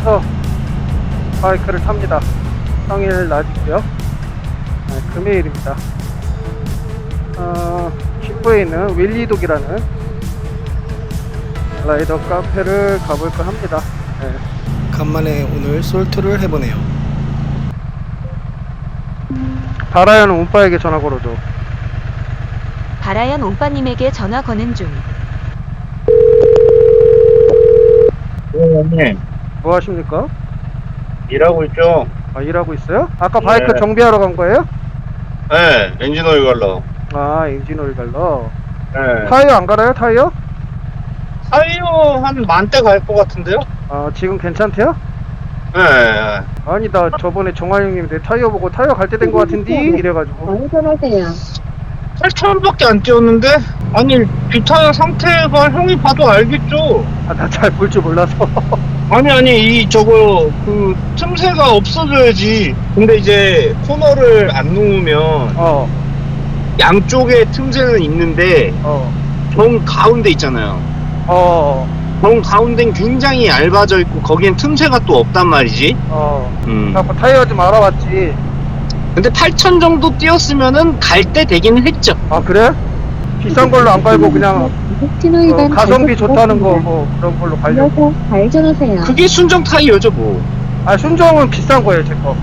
찾아서 바이크를 탑니다. 평일 낮이고요. 네, 금요일입니다. 어, 슈퍼에 있는 윌리독이라는 라이더 카페를 가볼까 합니다. 네. 간만에 오늘 솔트를 해보네요. 바라연 오빠에게 전화 걸어줘. 바라연 오빠님에게 전화 거는 중. 형님 뭐 하십니까? 일하고 있죠? 아, 일하고 있어요? 아까 바이크 네. 정비하러 간 거예요? 네 엔진 오일 갈러 아, 엔진 오일 갈러. 네 타이어 안 갈아요, 타이어? 타이어 한 만대 갈 것 같은데요? 아, 지금 괜찮대요? 네 아니, 나 저번에 정화 형님 내 타이어 보고 타이어 갈 때 된 거 같은데? 이래가지고. 안전하세요. 8천원밖에 안 뛰었는데? 아니 뒷타이어 상태가 형이 봐도 알겠죠? 아, 나 잘 볼 줄 몰라서. 아니 아니 이 저거 그 틈새가 없어져야지 근데 이제 코너를 안 놓으면 어, 양쪽에 틈새는 있는데 어, 정 가운데 있잖아요 어, 정 가운데는 굉장히 얇아져 있고 거기엔 틈새가 또 없단 말이지 어. 음. 자꾸 타이어 좀 알아봤지. 근데 8천 정도 뛰었으면은 갈 때 되기는 했죠. 아, 그래? 비싼 걸로 안 갈고 그냥 어, 가성비 좋다는 거 뭐 그런 걸로 가려고. 이어서 발전하세요. 그게 순정 타이어죠, 뭐. 아, 순정은 비싼 거예요, 제 거.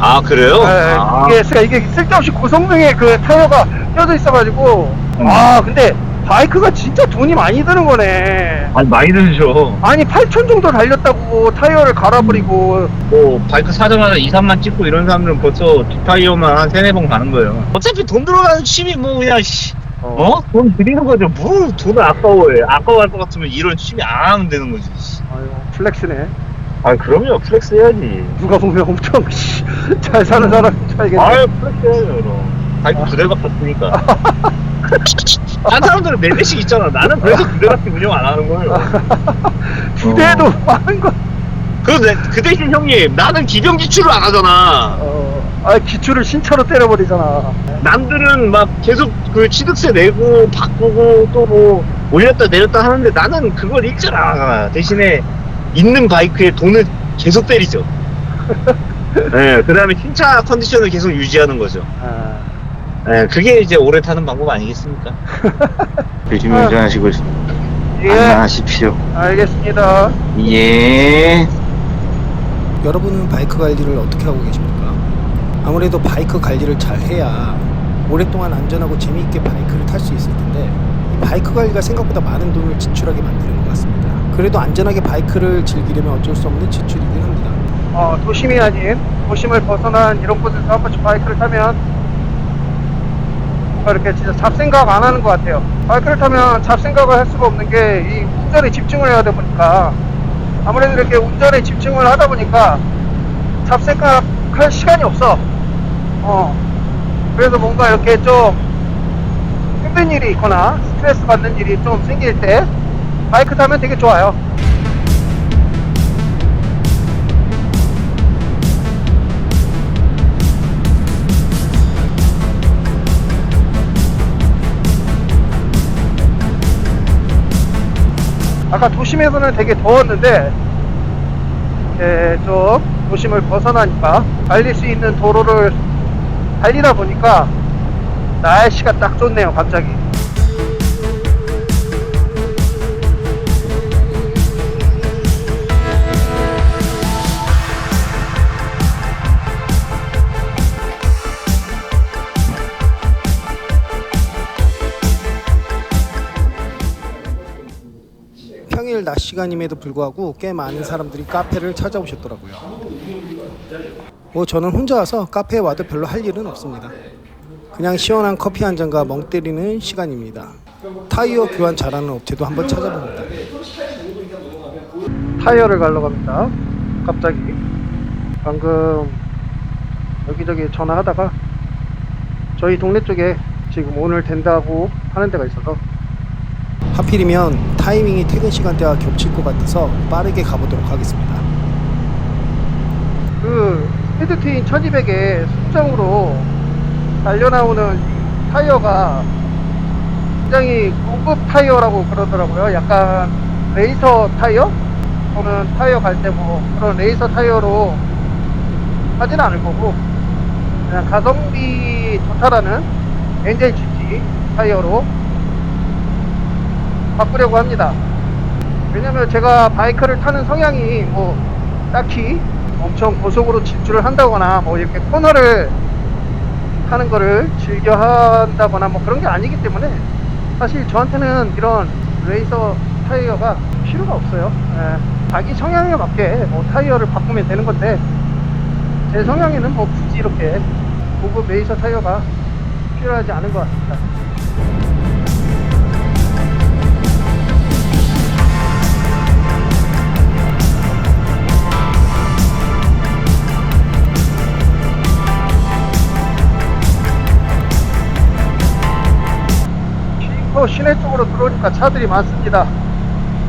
아, 그래요? 네, 아, 이게, 그러니까 이게 쓸데없이 고성능의 그 타이어가 껴져 있어가지고. 음. 아, 근데 바이크가 진짜 돈이 많이 드는 거네. 아니, 많이 들죠. 아니, 8천 정도 달렸다고 타이어를 갈아버리고. 뭐, 바이크 사자마자 2, 3만 찍고 이런 사람들은 벌써 뒷타이어만 한 3, 4번 가는 거예요. 어차피 돈 들어가는 취미 뭐, 그냥, 씨. 어? 돈 드리는 거죠. 뭐, 돈을 아까워해. 아까워할 것 같으면 이런 취미 안 하면 되는 거지. 씨. 아유, 플렉스네. 아, 그럼요. 플렉스 해야지. 누가 보면 엄청 씨, 잘 사는 사람 차이겠네. 아유, 플렉스 해야죠, 그럼. 바이크 두 대가 탔으니까. 한 사람들은 네 대씩 있잖아. 나는 그래서 두 대밖에 운영 안 하는 거예요. 두 대도 많은 거. 그, 내- 그 대신 형님, 나는 기병 지출을 안 하잖아. 어, 아, 기출을 신차로 때려버리잖아. 남들은 막 계속 그 취득세 내고 바꾸고 또 뭐 올렸다 내렸다 하는데 나는 그걸 일절 안 하잖아. 대신에 있는 바이크에 돈을 계속 때리죠. 네, 그 다음에 신차 컨디션을 계속 유지하는 거죠. 아, 네, 그게 이제 오래 타는 방법 아니겠습니까? 조심히 아. 운전하시고 예, 안녕하십시오. 알겠습니다. 예. 여러분은 바이크 관리를 어떻게 하고 계십니까? 아무래도 바이크 관리를 잘 해야 오랫동안 안전하고 재미있게 바이크를 탈 수 있을 텐데 이 바이크 관리가 생각보다 많은 돈을 지출하게 만드는 것 같습니다. 그래도 안전하게 바이크를 즐기려면 어쩔 수 없는 지출이긴 합니다. 어, 도심이 아닌 도심을 벗어난 이런 곳에서 한 번씩 바이크를 타면 이렇게 진짜 잡생각 안 하는 것 같아요. 바이크를 타면 잡생각을 할 수가 없는 게 이 운전에 집중을 해야 되다 보니까 아무래도 이렇게 운전에 집중을 하다 보니까 잡생각 할 시간이 없어. 어. 그래서 뭔가 이렇게 좀 힘든 일이 있거나 스트레스 받는 일이 좀 생길 때 바이크 타면 되게 좋아요. 아까 도심에서는 되게 더웠는데 좀 도심을 벗어나니까 달릴 수 있는 도로를 달리다 보니까 날씨가 딱 좋네요 갑자기 낮 시간임에도 불구하고 꽤 많은 사람들이 카페를 찾아오셨더라고요. 뭐 저는 혼자 와서 카페에 와도 별로 할 일은 없습니다. 그냥 시원한 커피 한 잔과 멍 때리는 시간입니다. 타이어 교환 잘하는 업체도 한번 찾아봅니다. 타이어를 갈러 갑니다 갑자기 방금 여기저기 전화하다가 저희 동네 쪽에 지금 오늘 된다고 하는 데가 있어서 하필이면 타이밍이 퇴근 시간대와 겹칠 것 같아서 빠르게 가보도록 하겠습니다. 그 스피드트윈 1200에 순정으로 달려나오는 이 타이어가 굉장히 고급 타이어라고 그러더라고요. 약간 레이서 타이어? 또는 타이어 갈 때 뭐 그런 레이서 타이어로 하진 않을 거고 그냥 가성비 좋다라는 엔젤 GT 타이어로 바꾸려고 합니다. 왜냐면 제가 바이크를 타는 성향이 뭐 딱히 엄청 고속으로 질주를 한다거나 뭐 이렇게 코너를 타는 거를 즐겨 한다거나 뭐 그런 게 아니기 때문에 사실 저한테는 이런 레이서 타이어가 필요가 없어요. 예, 자기 성향에 맞게 뭐 타이어를 바꾸면 되는 건데 제 성향에는 뭐 굳이 이렇게 고급 레이서 타이어가 필요하지 않은 것 같습니다. 시내 쪽으로 들어오니까 차들이 많습니다.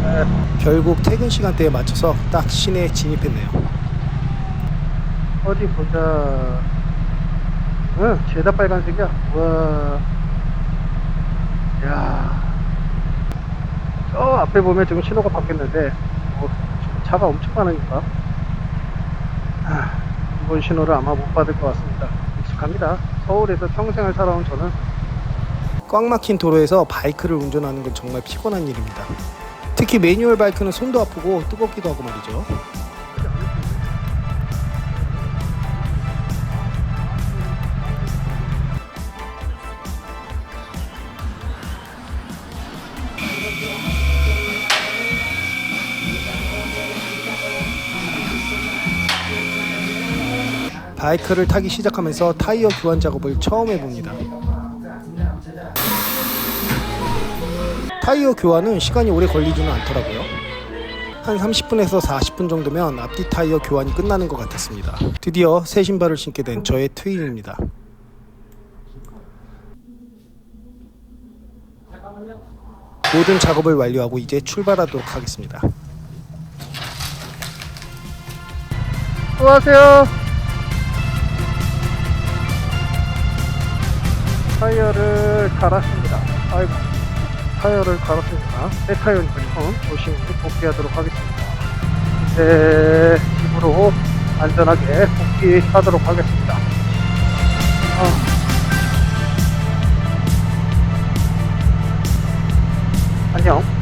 예, 결국 퇴근 시간대에 맞춰서 딱 시내에 진입했네요. 어디 보자. 응, 죄다 빨간색이야. 와. 야. 저 앞에 보면 지금 신호가 바뀌었는데, 뭐, 차가 엄청 많으니까. 하, 이번 신호를 아마 못 받을 것 같습니다. 익숙합니다. 서울에서 평생을 살아온 저는 꽉 막힌 도로에서 바이크를 운전하는 건 정말 피곤한 일입니다. 특히 매뉴얼 바이크는 손도 아프고 뜨겁기도 하고 말이죠. 바이크를 타기 시작하면서 타이어 교환 작업을 처음 해봅니다. 타이어 교환은 시간이 오래 걸리지는 않더라고요. 한 30분에서 40분 정도면 앞뒤 타이어 교환이 끝나는 것 같았습니다. 드디어 새 신발을 신게 된 저의 트윈입니다. 모든 작업을 완료하고 이제 출발하도록 하겠습니다. 수고하세요. 타이어를 갈았습니다. 아이고, 타이어를 갈았습니다. 새 타이어니까요. 조심히 복귀하도록 하겠습니다. 이제 집으로 안전하게 복귀하도록 하겠습니다. 아. 안녕.